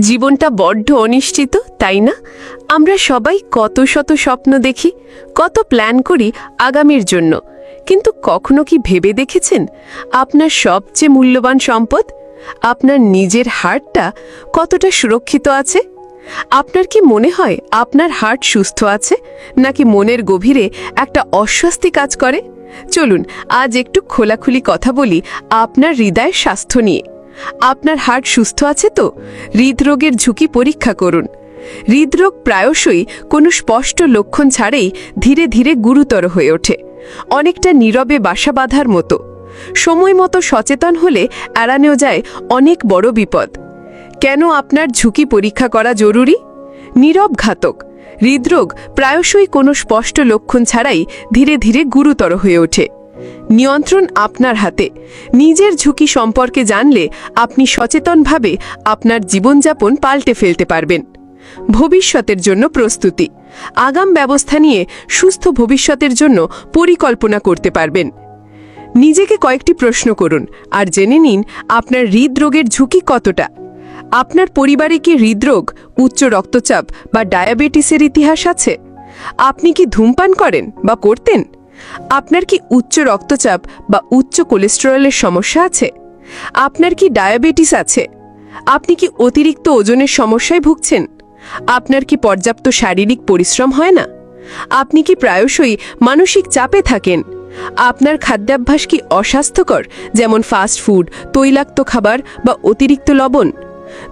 জীবনটা বড্ড অনিশ্চিত, তাই না? আমরা সবাই কত শত স্বপ্ন দেখি, কত প্ল্যান করি আগামীর জন্য। কিন্তু কখনো কি ভেবে দেখেছেন? আপনার সবচেয়ে মূল্যবান সম্পদ? আপনার নিজের হার্টটা কতটা সুরক্ষিত আছে? আপনার কি মনে হয় আপনার হার্ট সুস্থ আছে, নাকি মনের গভীরে একটা অস্বস্তি কাজ করে? চলুন, আজ একটু খোলাখুলি কথা বলি আপনার হৃদয়ের স্বাস্থ্য নিয়ে। আপনার হার্ট সুস্থ আছে তো? হৃদরোগের ঝুঁকি পরীক্ষা করুন। হৃদরোগ প্রায়শই কোনো স্পষ্ট লক্ষণ ছাড়েই ধীরে ধীরে গুরুতর হয়ে ওঠে। অনেকটা নীরবে বাসা বাঁধার মতো। সময় মতো সচেতন হলে এড়ানো যায় অনেক বড় বিপদ। কেন আপনার ঝুঁকি পরীক্ষা করা জরুরি? নীরব ঘাতক। হৃদরোগ প্রায়শই কোনো স্পষ্ট লক্ষণ ছাড়াই ধীরে ধীরে গুরুতর হয়ে ওঠে। নিয়ন্ত্রণ আপনার হাতে। নিজের ঝুঁকি সম্পর্কে জানলে আপনি সচেতনভাবে আপনার জীবনযাপন পাল্টে ফেলতে পারবেন। ভবিষ্যতের জন্য প্রস্তুতি। আগাম ব্যবস্থা নিয়ে সুস্থ ভবিষ্যতের জন্য পরিকল্পনা করতে পারবেন। নিজেকে কয়েকটি প্রশ্ন করুন আর জেনে নিন আপনার হৃদরোগের ঝুঁকি কতটা। আপনার পরিবারে কি হৃদরোগ, উচ্চ রক্তচাপ বা ডায়াবেটিসের ইতিহাস আছে? আপনি কি ধূমপান করেন বা করতেন? আপনার কি উচ্চ রক্তচাপ বা উচ্চ কোলেস্টেরলের সমস্যা আছে? আপনার কি ডায়াবেটিস আছে? আপনি কি অতিরিক্ত ওজনের সমস্যায় ভুগছেন? আপনার কি পর্যাপ্ত শারীরিক পরিশ্রম হয় না? আপনি কি প্রায়শই মানসিক চাপে থাকেন? আপনার খাদ্যাভ্যাস কি অস্বাস্থ্যকর, যেমন ফাস্ট ফুড তৈলাক্ত খাবার বা অতিরিক্ত লবণ?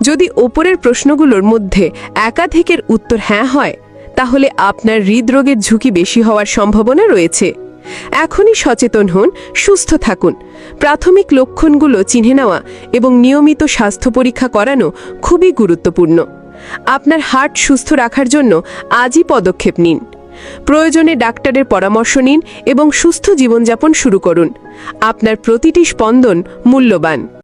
যদি ওপরের প্রশ্নগুলোর মধ্যে একাধিকের উত্তর হ্যাঁ হয় তাহলে আপনার হৃদরোগের ঝুঁকি বেশি হওয়ার সম্ভাবনা রয়েছে। এখনই সচেতন হন, সুস্থ থাকুন। প্রাথমিক লক্ষণগুলো চিনে নেওয়া এবং নিয়মিত স্বাস্থ্য পরীক্ষা করানো খুবই গুরুত্বপূর্ণ। আপনার হার্ট সুস্থ রাখার জন্য আজই পদক্ষেপ নিন। প্রয়োজনে ডাক্তারের পরামর্শ নিন এবং সুস্থ জীবনযাপন শুরু করুন। আপনার প্রতিটি স্পন্দন মূল্যবান।